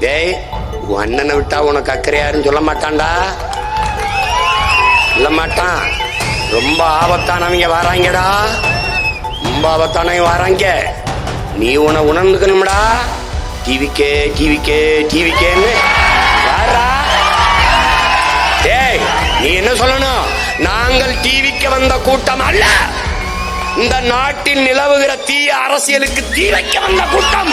டேய் உன் அண்ணனை விட்டா உனக்கு அக்கறை யாருன்னு சொல்ல மாட்டான்டா. சொல்ல மாட்டான். ரொம்ப ஆபத்தானவங்க வராங்கடா. ரொம்ப ஆபத்தானவங்க வராங்க. நீ உன உணர்ந்துக்கணும்டா. டிவிக்கே டிவிக்கே டிவிக்கேன்னு. வாரா டேய் நீ என்ன சொல்லணும்? நாங்கள் டிவிக்கு வந்த கூட்டம் அல்ல. இந்த நாட்டில் நிலவுகிற தீய அரசியலுக்கு தீ வைக்க வந்த கூட்டம்.